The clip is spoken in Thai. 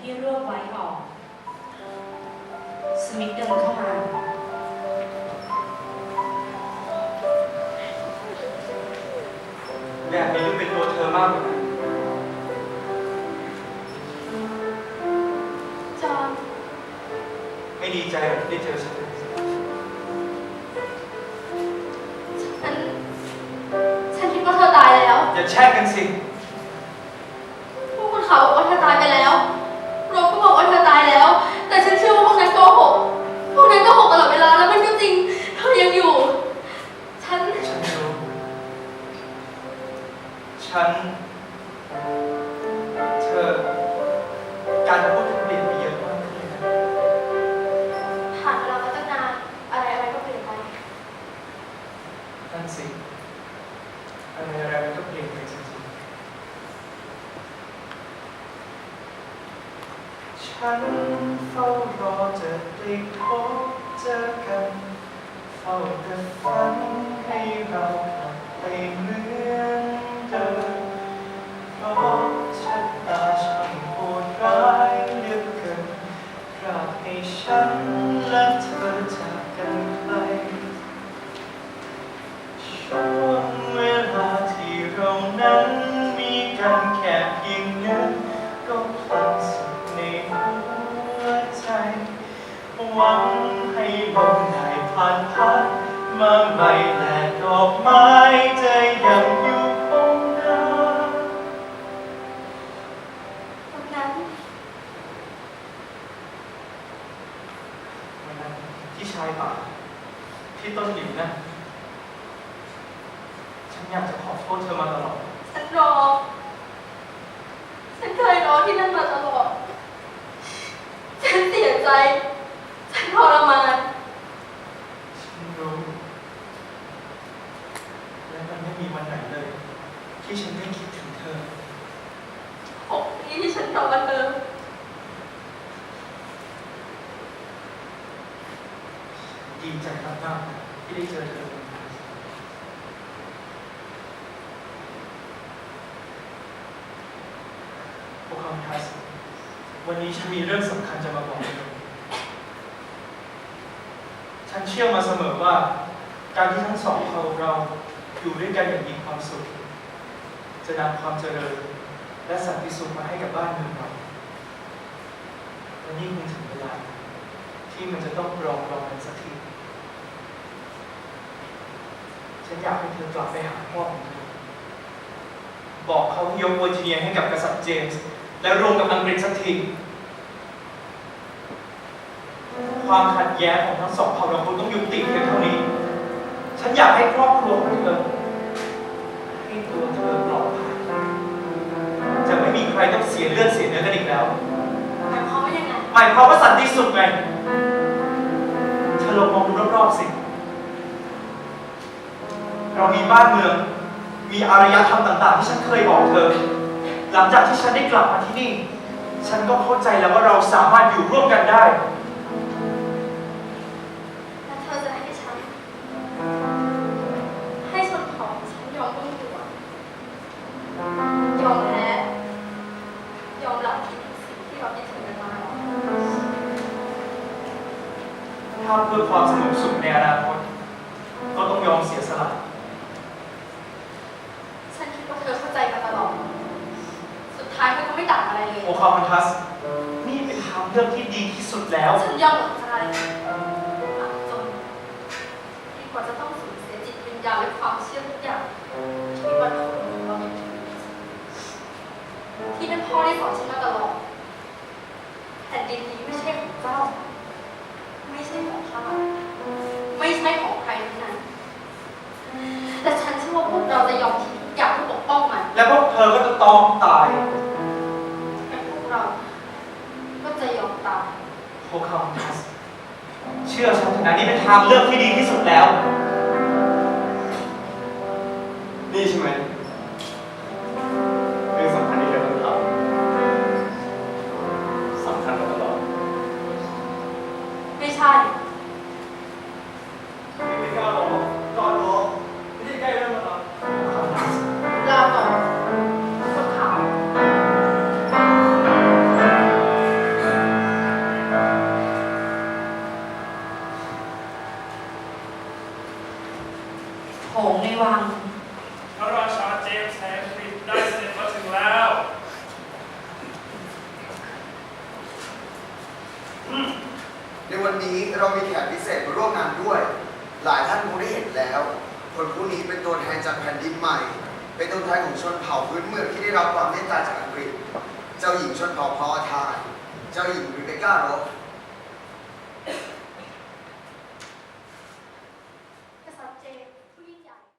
ที่รวบไว้ออก สมิธเดินเข้ามา แบบนี้ดูเป็นตัวเธอมากกว่านั้นจอห์นไม่ดีใจหรอกที่ได้เจอฉัน ฉัน ฉันคิดว่าเธอตายแล้ว อย่าแช่งกันสิ ฉัน เธอ การพูดเปลี่ยนไปเยอะมากเลยนะผ่านเวลามาตั้งนานอะไรอะไรก็เปลี่ยนไปนั่นสิอะไรอะไรมันก็เปลี่ยนไปจริงๆ ฉันเฝ้ารอจะได้พบเจอกันเฝ้าแต่ฝันให้เรากลับไปเหมือนเดิม ช่วงเวลาที่เรานั้นมีกันแค่เพียงนั้นก็พลันสุดในหัวใจ หวังให้ลมได้ผ่านพัดมาใหม่และดอกไม้จะยังอยู่คงหน้าวันนั้นวันนั้นที่ชายป่าที่ต้นหลิวนะ อยากจะขอโทษเธอมาตลอด ฉันรอ ฉันเคยรอที่นั่นมาตลอด ฉันเสียใจ ฉันทรมาน ฉันรู้ และมันไม่มีวันไหนเลย ที่ฉันไม่คิดถึงเธอ หกปีที่ฉันรอเธอดีใจมากๆที่ได้เจอเธอ เป็นครั้งแรกพวกเขาทัสวันนี้ฉันมีเรื่องสำคัญจะมาบอกฉันเชื่อมาเสมอว่า การที่ทั้งสองเราเราอยู่ด้วยกันอย่างมีความสุข จะนำความเจริญ และสันติสุขมาให้กับบ้านเมืองเราและนี่คงถึงเวลา ที่มันจะต้องรองรองกันสักทีฉันอยากให้เธอกลับไปหาพ่อของเธอบอกเขาให้ยกเวอร์จิเนียให้กับกษัตริย์เจมส์ และรวมกับอังกฤษสักทีความขัดแย้งของทั้งสองเผ่าเราคงต้องยุติเพียงเท่านี้ ฉันอยากให้ครอบครัวของเธอให้ตัวเธอปลอดภัยจะไม่มีใครต้องเสียเลือดเสียเนื้อกันอีกแล้วหมายความว่ายังไงหมายความว่าสันติสุขไงเธอลองมองดูรอบๆสิ เรามีบ้านเมือง มีอารยธรรมต่าง ๆ ที่ฉันเคยบอกเธอ หลังจากที่ฉันได้กลับมาที่นี่ ฉันก็เข้าใจแล้วว่าเราสามารถอยู่ร่วมกันได้ แล้วเธอจะให้ฉัน ให้ชนเผ่าของฉันยอมต้องตัว ยอมแพ้ ยอมรับผิดสิ่งที่เราได้ถึงกันมาหรอถ้าเพื่อความสงบสุขในอนาคต แล้วฉันยอมหมดใจอับจนดีกว่าจะต้องสูญเสียจิตวิญญาณและความเชื่อทุกอย่างที่บรรพบุรุษของเรามีที่นั่นพ่อได้สอนฉันมาตลอดแผ่นดินนี้ไม่ใช่ของเจ้า ไม่ใช่ของข้าไม่ใช่ของใครทั้งนั้นแต่ฉัน ชื่อฉันเถอะนะนี่เป็นทางเลือกที่ดีที่สุดแล้ว งในวัง พระราชาเจมส์แห่งอังกฤษได้เสด็จมาถึงแล้วในวันนี้เรามีแขกพิเศษมาร่วมงานด้วย หลายท่านคงได้เห็นแล้ว คนผู้นี้เป็นตัวแทนจากแผ่นดินใหม่ เป็นตัวแทนของชนเผ่าพื้นเมืองที่ได้รับความเมตตาจากอังกฤษ เจ้าหญิงชนเผ่าพอทานเจ้าหญิงริเบคก้าโรส